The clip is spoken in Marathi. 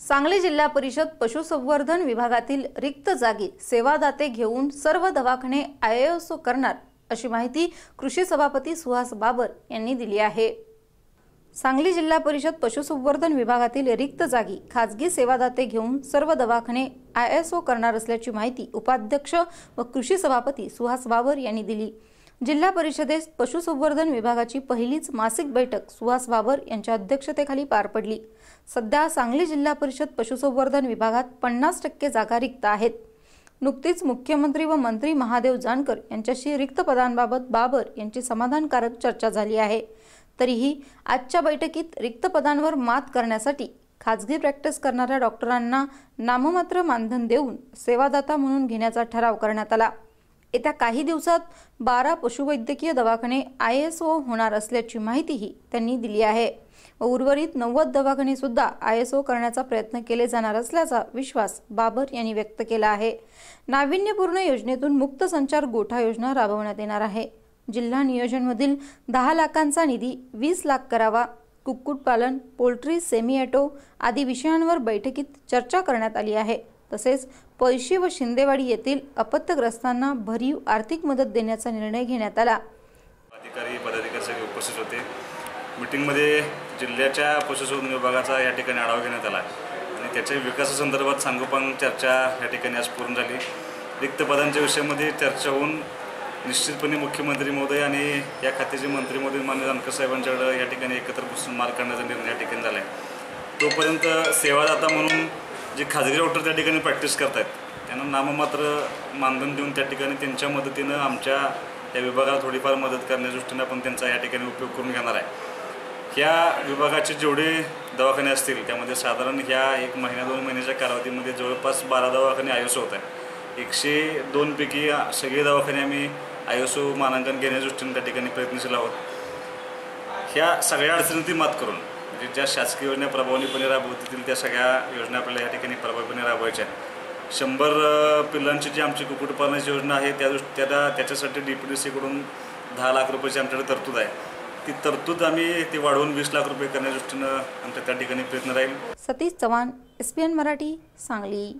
सांगली जिल्हा परिषद पशुसंवर्धन विभागातील रिक्त जागी सेवादाते घेऊन सर्व दवाखाने आयएसओ करणार अशी माहिती कृषी सभापती सुहास बाबर यांनी दिली आहे. सांगली जिल्हा परिषद पशुसंवर्धन विभागातील रिक्त जागी खाजगी सेवादाते घेऊन सर्व दवाखाने आयएसओ करणार असल्याची माहिती उपाध्यक्ष व कृषी सभापती सुहास बाबर यांनी दिली. जिल्हा परिषदेत पशुसंवर्धन विभागाची पहिलीच मासिक बैठक सुहास बाबर यांच्या अध्यक्षतेखाली पार पडली. सध्या सांगली जिल्हा परिषद पशुसंवर्धन विभागात पन्नास टक्के जागा रिक्त आहेत. नुकतीच मुख्यमंत्री व मंत्री महादेव जानकर यांच्याशी रिक्त पदांबाबत बाबर यांची समाधानकारक चर्चा झाली आहे. तरीही आजच्या बैठकीत रिक्त पदांवर मात करण्यासाठी खाजगी प्रॅक्टिस करणाऱ्या डॉक्टरांना नाममात्र मानधन देऊन सेवादाता म्हणून घेण्याचा ठराव करण्यात आला. येत्या काही दिवसात बारा पशुवैद्यकीय दवाखाने आय एस ओ होणार असल्याची माहितीही त्यांनी दिली आहे. व उर्वरित नव्वद दवाखाने सुद्धा आय एस ओ करण्याचा प्रयत्न केले जाणार असल्याचा विश्वास बाबर यांनी व्यक्त केला आहे. नाविन्यपूर्ण योजनेतून मुक्त संचार गोठा योजना राबवण्यात येणार आहे. जिल्हा नियोजनमधील दहा लाखांचा निधी वीस लाख करावा कुक्कुटपालन पोल्ट्री सेमी ॲटो आदी विषयांवर बैठकीत चर्चा करण्यात आली आहे. तसेच पैशी व शिंदेवाडी येथील अपत्यग्रस्तांना भरीव आर्थिक मदत देण्याचा निर्णय घेण्यात आला. अधिकारी पदाधिकारी सगळे उपस्थित होते. मिटिंगमध्ये जिल्ह्याच्या पशुसंवर्धन विभागाचा या ठिकाणी आढावा घेण्यात आला आणि त्याच्या विकासासंदर्भात सांगोपांग चर्चा या ठिकाणी आज पूर्ण झाली. रिक्त पदांच्या विषयामध्ये चर्चा होऊन निश्चितपणे मुख्यमंत्री महोदय आणि या खात्याचे मंत्री महोदय मान्य जानकर साहेबांच्याकडं या ठिकाणी एकत्र बसून मार्ग करण्याचा निर्णय या ठिकाणी झाला आहे तोपर्यंत सेवादाता म्हणून जे खाजगी डॉक्टर त्या ठिकाणी प्रॅक्टिस करत आहेत त्यांना नाममात्र मानधन देऊन त्या ठिकाणी त्यांच्या मदतीनं आमच्या या विभागाला थोडीफार मदत करण्याच्या दृष्टीनं आपण त्यांचा या ठिकाणी उपयोग करून घेणार आहे. ह्या विभागाचे जेवढे दवाखाने असतील त्यामध्ये साधारण ह्या एक महिन्या दोन महिन्याच्या कालावधीमध्ये जवळपास बारा दवाखाने आय होत आहेत. एकशे दोनपैकी सगळे दवाखाने आम्ही आय ओ मानांकन घेण्याच्या दृष्टीने त्या ठिकाणी प्रयत्नशील आहोत. ह्या सगळ्या अडचणींची मात करून म्हणजे ज्या शासकीय योजना प्रभावीपणे राबवतील त्या सगळ्या योजना आपल्याला या ठिकाणी प्रभावीपणे राबवायच्या आहेत. शंभर पिल्लांची जी आमची कुक्कुटपालनाची योजना आहे त्या दृष्टी त्याला त्याच्यासाठी डी पी डी सीकडून दहा लाख रुपयाची आमच्याकडे तरतूद आहे. ती तरतूद आम्ही ती वाढवून वीस लाख रुपये करण्याच्या दृष्टीनं आमच्या त्या ठिकाणी प्रयत्न राहील. Satish Chavan S P N Marathi Sangli.